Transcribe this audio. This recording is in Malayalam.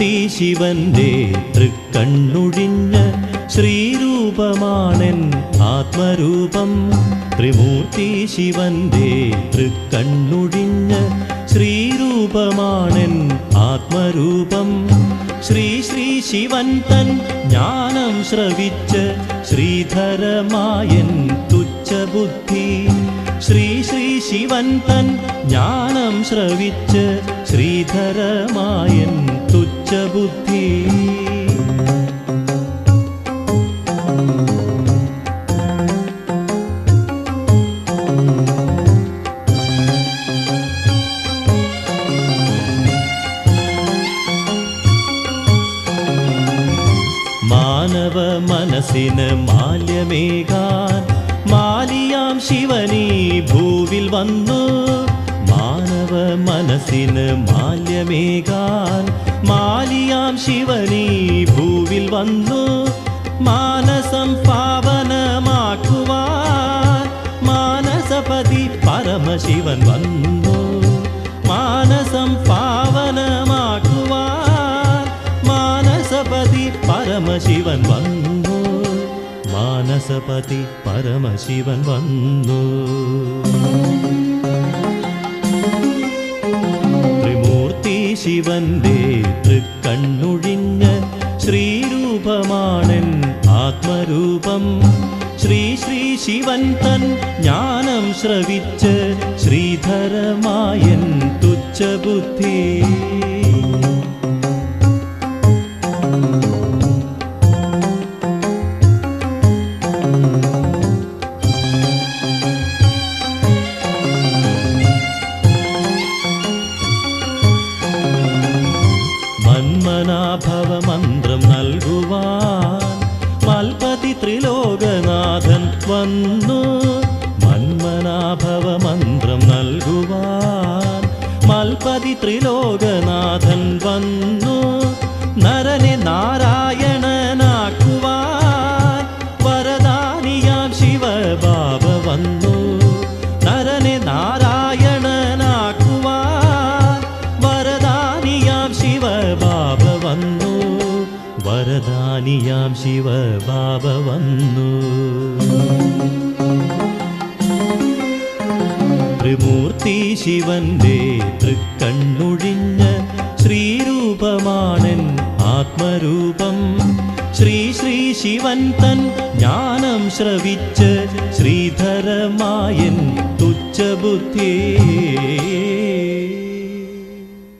ശിവന്റെ തൃക്കണ്ണുഴിഞ്ഞ ശ്രീരൂപമാണെൻ ആത്മരൂപം. ത്രിമൂർത്തി ശിവന്റെ തൃക്കണ്ണുഴിഞ്ഞ ശ്രീരൂപമാണെൻ ആത്മരൂപം. ശ്രീ ശ്രീ ശിവൻ തൻ ജ്ഞാനം ശ്രവിച്ച് ശ്രീധരമായൻ തുച്ഛബുദ്ധി. ശ്രീ ശ്രീ ശിവൻ തൻ ജ്ഞാനം ശ്രവിച്ച് ശ്രീധരമായൻ തുച്ഛബുദ്ധി മാനവ മനസ്സിന് മാല്യമേകാൻ മാലിയാം ശിവനി ഭൂവിൽ വന്നു. മാനവ മനസ്സിന് മാല്യമേകാൻ മാലിയാം ശിവനീ ഭൂവിൽ വന്നു മാനസം പാവനമാക്കുവാൻ മാനസപതി പരമശിവൻ വന്നു മാനസം പാവനമാക്കുവാൻ മാനസപതി പരമശിവൻ വന്നു മാനസപതി പരമശിവൻ വന്നു ശിവന്റെ തൃക്കണ്ണുഴിഞ്ഞ ശ്രീരൂപമാണൻ ആത്മരൂപം. ശ്രീ ശ്രീ ശിവൻ തൻ ജ്ഞാനം ശ്രവിച്ച് ശ്രീധരമായൻ തുച്ഛബുദ്ധി. വന്നു. മന്മനാഭവമന്ത്രം നൽകുവാൻ മൽപതി ത്രിലോകനാഥൻ വന്നു. നരനെ നാരായണനാക്കുവാൻ വരദാനിയാം ശിവബാബ വന്നു. നരനെ നാരായണനാക്കുവാൻ വരദാനിയാം ശിവബാബ വന്നു. വരദാനിയാം ശിവബാബ വന്നു. ത്രിമൂർത്തി ശിവന്റെ തൃക്കണ്ണൊഴിഞ്ഞ ശ്രീരൂപമാണൻ ആത്മരൂപം. ശ്രീ ശ്രീ ശിവൻ തൻ ജ്ഞാനം ശ്രവിച്ച് ശ്രീധരമായൻ തുച്ഛബുദ്ധി.